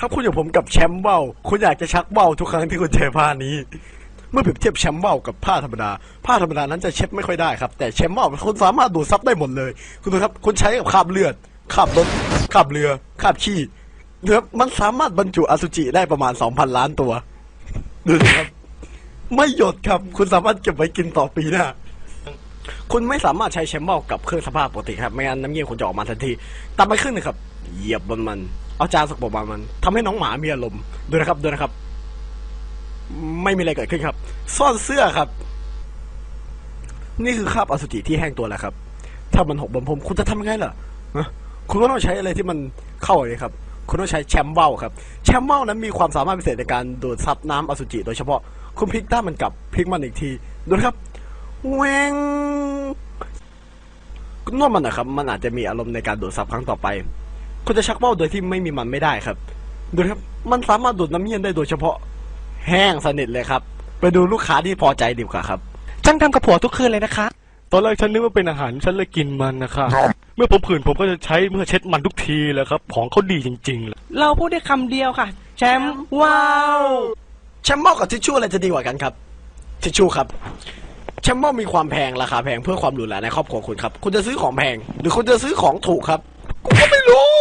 ครับคุณอย่างผมกับแชมป์เบ้าคุณอยากจะชักเบ้าทุกครั้งที่คุณใช้ผ้านี้ เมื่อเปรียบเทียบแชมป์เบ้ากับผ้าธรรมดา ผ้าธรรมดานั้นจะเช็ดไม่ค่อยได้ครับ แต่แชมป์เบ้าคุณสามารถดูดซับได้หมดเลย คุณดูครับคุณใช้กับคราบเลือดคราบรถคราบเรือคราบขี้นะครับมันสามารถบรรจุอสุจิได้ประมาณ2,000ล้านตัว ดูสิครับ ไม่หยดครับ คุณสามารถเก็บไว้กินต่อปีหน้าคุณไม่สามารถใช้แชมเบลกับเครื่องสภาพปกติครับ ไม่งั้นน้ำเยี่ยมคุณจะออกมาทันทีตามไปขึ้นนะครับ เหยียบบนมัน เอาจานสกปรกบนมันทำให้น้องหมามีอารมณ์ดูนะครับดูนะครับ ไม่มีอะไรเกิดขึ้นครับ ซ่อนเสื้อครับ นี่คือคราบอสุจิที่แห้งตัวแล้วครับ ถ้ามันหกบนผมคุณจะทำยังไงล่ะคุณก็ต้องใช้อะไรที่มันเข้าอย่างนี้ครับ คุณต้องใช้แชมเบลครับ แชมเบลนั้นมีความสามารถพิเศษในการดูดซับน้ำอสุจิโดยเฉพาะคุณพลิกด้านมันกลับพลิกมันอีกทีดูนะครับแหวงนวดมันนะครับ มันอาจจะมีอารมณ์ในการดูดซับครั้งต่อไป คุณจะชักเบ้าโดยที่ไม่มีมันไม่ได้ครับ ดูนะครับ มันสามารถดูดน้ำเย็นได้โดยเฉพาะแห้งสนิทเลยครับ ไปดูลูกค้าที่พอใจดีกว่าครับช่างทำกับผัวทุกคืนเลยนะคะ ตอนแรกฉันนึกว่าเป็นอาหารฉันเลยกินมันนะคะ เมื่อผมผื่นผมก็จะใช้เมื่อเช็ดมันทุกทีแหล้วครับ ของเขาดีจริงๆเลยเราพูดได้คำเดียวค่ะ แชมป์ว้าวแชมเบลกับทิชชู่อะไรจะดีกว่ากันครับ ทิชชู่ครับแชมเบลมีความแพงราคาแพงเพื่อความหรูหราในครอบครัวคุณครับ คุณจะซื้อของแพง หรือคุณจะซื้อของถูกครับ กูก็ไม่รู้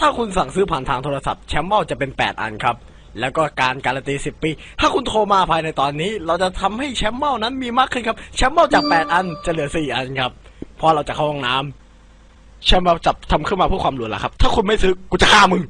ถ้าคุณสั่งซื้อผ่านทางโทรศัพท์แชมเบลจะเป็น 8 อันครับ แล้วก็การการันตี 10 ปี ถ้าคุณโทรมาภายในตอนนี้ เราจะทำให้แชมเบลนั้นมีมากขึ้นครับ แชมเบลจาก 8 อันจะเหลือ 4 อันครับ เพราะเราจะเข้าห้องน้ำแชมเบลจับทำขึ้นมาเพื่อความหลวนละครับ ถ้าคุณไม่ซื้อกูจะฆ่ามึง